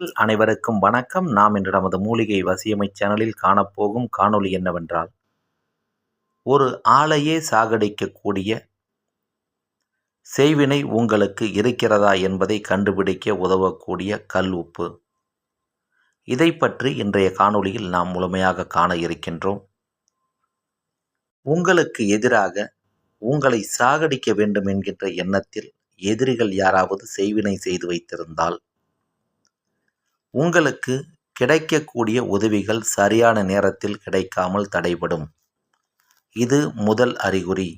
அனைவருக்கும் வணக்கம். நாம் இன்று நமது மூலிகை வசியமை சேனலில் காணப்போகும் காணொளி என்னவென்றால் ஒரு ஆளையே சாகடிக்கக்கூடிய செய்வினை உங்களுக்கு இருக்கிறதா என்பதை கண்டுபிடிக்க உதவக்கூடிய கல் உப்பு. இதை பற்றி இன்றைய காணொளியில் நாம் முழுமையாக காண இருக்கின்றோம். உங்களுக்கு எதிராக உங்களை சாகடிக்க வேண்டும் என்கின்ற எண்ணத்தில் எதிரிகள் யாராவது செய்வினை செய்து வைத்திருந்தால் உங்களுக்கு கிடைக்கக்கூடிய உதவிகள் சரியான நேரத்தில் கிடைக்காமல் தடைபடும். இது முதல் அறிகுறி.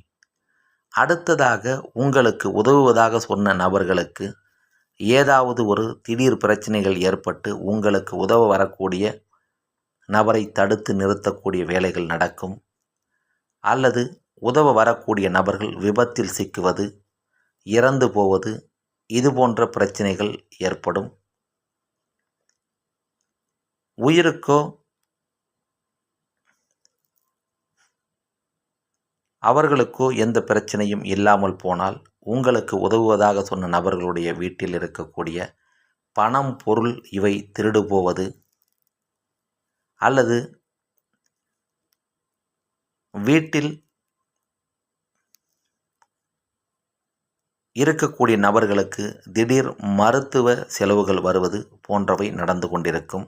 அடுத்ததாக உங்களுக்கு உதவுவதாக சொன்ன நபர்களுக்கு ஏதாவது ஒரு திடீர் பிரச்சனைகள் ஏற்பட்டு உங்களுக்கு உதவ வரக்கூடிய நபரை தடுத்து நிறுத்தக்கூடிய வேலைகள் நடக்கும். அல்லது உதவ வரக்கூடிய நபர்கள் விபத்தில் சிக்குவது இறந்து போவது இது போன்ற பிரச்சனைகள் ஏற்படும். உயிருக்கோ? அவர்களுக்கோ எந்த பிரச்சனையும் இல்லாமல் போனால் உங்களுக்கு உதவுவதாக சொன்ன நபர்களுடைய வீட்டில் இருக்கக்கூடிய பணம் பொருள் இவை திருடு போவது அல்லது வீட்டில் இருக்கக்கூடிய நபர்களுக்கு திடீர் மருத்துவ செலவுகள் வருவது போன்றவை நடந்து கொண்டிருக்கும்.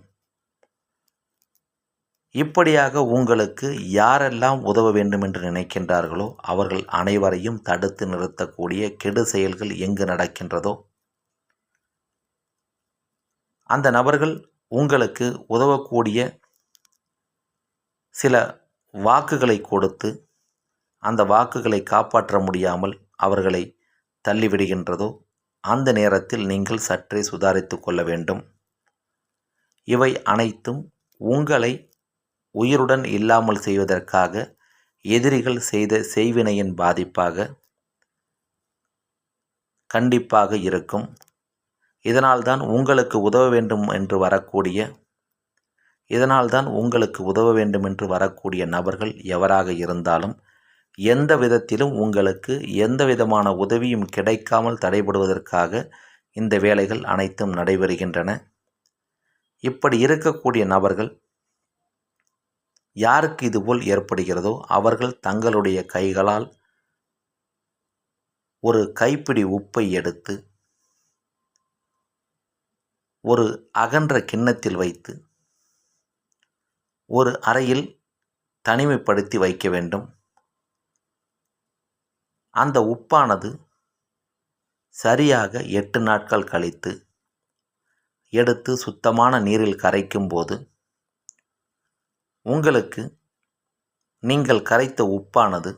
இப்படியாக உங்களுக்கு யாரெல்லாம் உதவ வேண்டும் என்று நினைக்கின்றார்களோ அவர்கள் அனைவரையும் தடுத்து நிறுத்தக்கூடிய கெடு செயல்கள் எங்கு நடக்கின்றதோ? அந்த நபர்கள் உங்களுக்கு உதவக்கூடிய சில வாக்குகளை கொடுத்து அந்த வாக்குகளை காப்பாற்ற முடியாமல் அவர்களை தள்ளிவிடுகின்றதோ? அந்த நேரத்தில் நீங்கள் சற்றே சுதாரித்து கொள்ள வேண்டும். இவை அனைத்தும் உங்களை உயிருடன் இல்லாமல் செய்வதற்காக எதிரிகள் செய்த செய்வினையின் பாதிப்பாக கண்டிப்பாக இருக்கும். இதனால்தான் உங்களுக்கு உதவ வேண்டும் என்று வரக்கூடிய இதனால்தான் உங்களுக்கு உதவ வேண்டும் என்று வரக்கூடிய நபர்கள் எவராக இருந்தாலும் எந்த விதத்திலும் உங்களுக்கு எந்த விதமான உதவியும் கிடைக்காமல் தடைபடுவதற்காக இந்த வேலைகள் அனைத்தும் நடைபெறுகின்றன. இப்படி இருக்கக்கூடிய நபர்கள் யாருக்கு இதுபோல் ஏற்படுகிறதோ அவர்கள் தங்களுடைய கைகளால் ஒரு கைப்பிடி உப்பை எடுத்து ஒரு அகன்ற கிண்ணத்தில் வைத்து ஒரு அறையில் தனிமைப்படுத்தி வைக்க வேண்டும். அந்த உப்பானது சரியாக எட்டு நாட்கள் கழித்து எடுத்து சுத்தமான நீரில் கரைக்கும் போது உங்களுக்கு நீங்கள் கரைத்த உப்பானது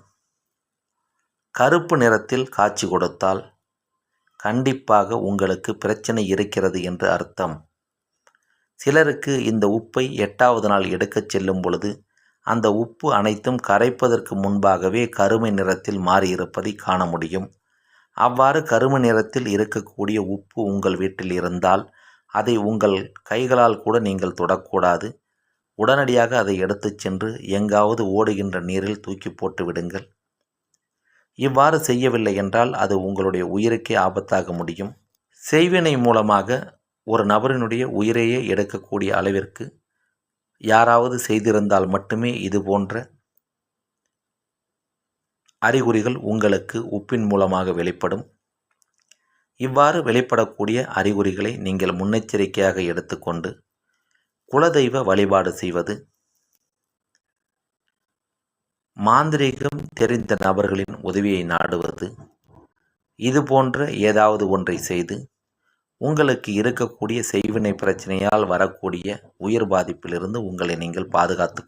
கருப்பு நிறத்தில் காட்சி கொடுத்தால் கண்டிப்பாக உங்களுக்கு பிரச்சனை இருக்கிறது என்று அர்த்தம். சிலருக்கு இந்த உப்பை எட்டாவது நாள் எடுக்கச் செல்லும் பொழுது அந்த உப்பு அனைத்தும் கரைப்பதற்கு முன்பாகவே கருமை நிறத்தில் மாறியிருப்பதை காண முடியும். அவ்வாறு கருமை நிறத்தில் இருக்கக்கூடிய உப்பு உங்கள் வீட்டில் இருந்தால் அதை உங்கள் கைகளால் கூட நீங்கள் தொடக்கூடாது. உடனடியாக அதை எடுத்துச் சென்று எங்காவது ஓடுகின்ற நீரில் தூக்கி போட்டு விடுங்கள். இவ்வாறு செய்யவில்லை என்றால் அது உங்களுடைய உயிருக்கே ஆபத்தாக முடியும். செய்வினை மூலமாக ஒரு நபரினுடைய உயிரையே எடுக்கக்கூடிய அளவிற்கு யாராவது செய்திருந்தால் மட்டுமே இது போன்ற அறிகுறிகள் உங்களுக்கு உப்பின் மூலமாக வெளிப்படும். இவ்வாறு வெளிப்படக்கூடிய அறிகுறிகளை நீங்கள் முன்னெச்சரிக்கையாக எடுத்துக்கொண்டு குலதெய்வ வழிபாடு செய்வது. மாந்திரீகம் தெரிந்த நபர்களின் உதவியை நாடுவது. இது போன்ற ஏதாவது ஒன்றை செய்து உங்களுக்கு இருக்கக்கூடிய செய்வினை பிரச்சனையால் வரக்கூடிய உயிர் பாதிப்பிலிருந்து உங்களை நீங்கள் பாதுகாத்து